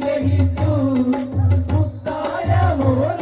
ഗ്രഹിച്ചു മുത്തായ മോന